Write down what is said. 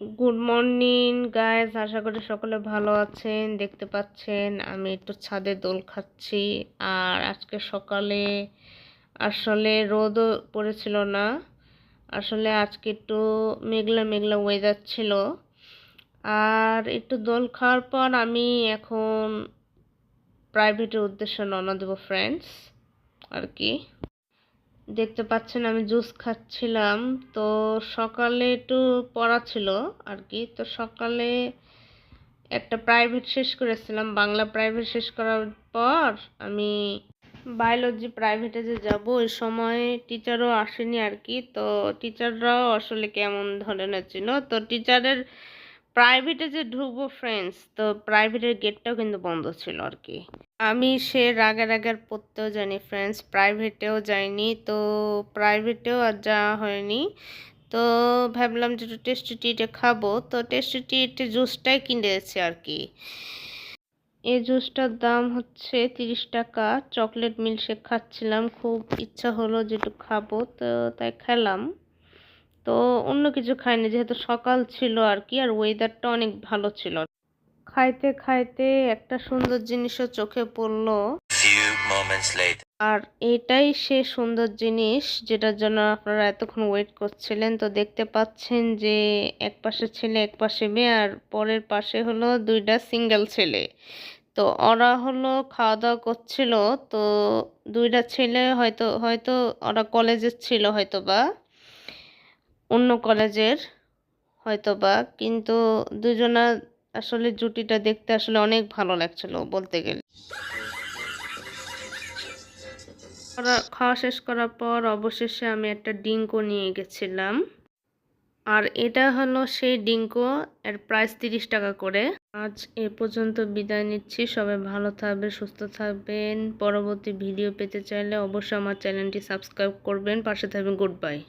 Good morning guys আশা করি সকলে ভালো আছেন, দেখতে পাচ্ছেন। আমি একটু ছাদে দোল খাচ্ছি। আর আজকে সকালে আসলে রোদও পড়েছিল না। আসলে আজকে একটু মেঘলা মেঘলা ওয়েদার ছিল। আর একটু দোল খাওয়ার পর আমি এখন প্রাইভেটের উদ্দেশ্যে রওনা দেবো ফ্রেন্ডস আর কি? দেখতে পাচ্ছেন আমি জুস খাচ্ছিলাম। তো সকালে একটু পড়া ছিল আর কি তো সকালে একটা প্রাইভেট শেষ করেছিলাম। বাংলা প্রাইভেট শেষ করার পর আমি বায়োলজি প্রাইভেটে যে যাব, ওই সময় টিচারও আসেনি আর কি তো টিচাররাও আসলে কেমন ধরনের ছিল? তো টিচারের প্রাইভেটে যে ঢুকবো ফ্রেন্ডস তো প্রাইভেটের গেটটাও কিন্তু বন্ধ ছিল আর কি। আমি সে রাগের পড়তেও জানি ফ্রেন্ডস প্রাইভেটেও যাইনি, তো প্রাইভেটেও আর যাওয়া হয়নি। তো ভাবলাম যে একটু টেস্টি টিটা খাব, তো টেস্টি টিটে জুসটাই কিনেছি আর কি। এই জুসটার দাম হচ্ছে তিরিশ টাকা চকলেট মিল্কশেক খাচ্ছিলাম, খুব ইচ্ছা হলো যে একটু খাব, তো তাই খেলাম। তো অন্য কিছু খাইনি যেহেতু সকাল ছিল আর কি আর ওয়েদারটা অনেক ভালো ছিল। খাইতে খাইতে একটা সুন্দর জিনিসও চোখে পড়ল. আর এটাই সে সুন্দর জিনিস যেটার জন্য আপনারা এতক্ষণ ওয়েট করছিলেন। তো দেখতে পাচ্ছেন যে এক পাশে ছেলে এক পাশে মেয়ে আর পরের পাশে হলো দুইটা সিঙ্গেল ছেলে। তো ওরা হলো খাওয়া দাওয়া করছিল তো দুইটা ছেলে হয়তো হয়তো ওরা কলেজের ছিল হয়তো বা অন্য কলেজের হয়তো বা কিন্তু দুজনা আসলে জুটিটা দেখতে আসলে অনেক ভালো লাগছিল বলতে গেলে। খাওয়া- শেষ করার পর অবশেষে আমি একটা ডিঙ্কো নিয়ে গেছিলাম। আর এটা হলো সেই ডিঙ্কো, এর প্রাইস তিরিশ টাকা করে। আজ এ পর্যন্ত বিদায় নিচ্ছি। সবাই ভালো থাকবে, সুস্থ থাকবেন। পরবর্তী ভিডিও পেতে চাইলে অবশ্যই আমার চ্যানেলটি সাবস্ক্রাইব করবেন। পাশে থাকবেন গুড বাই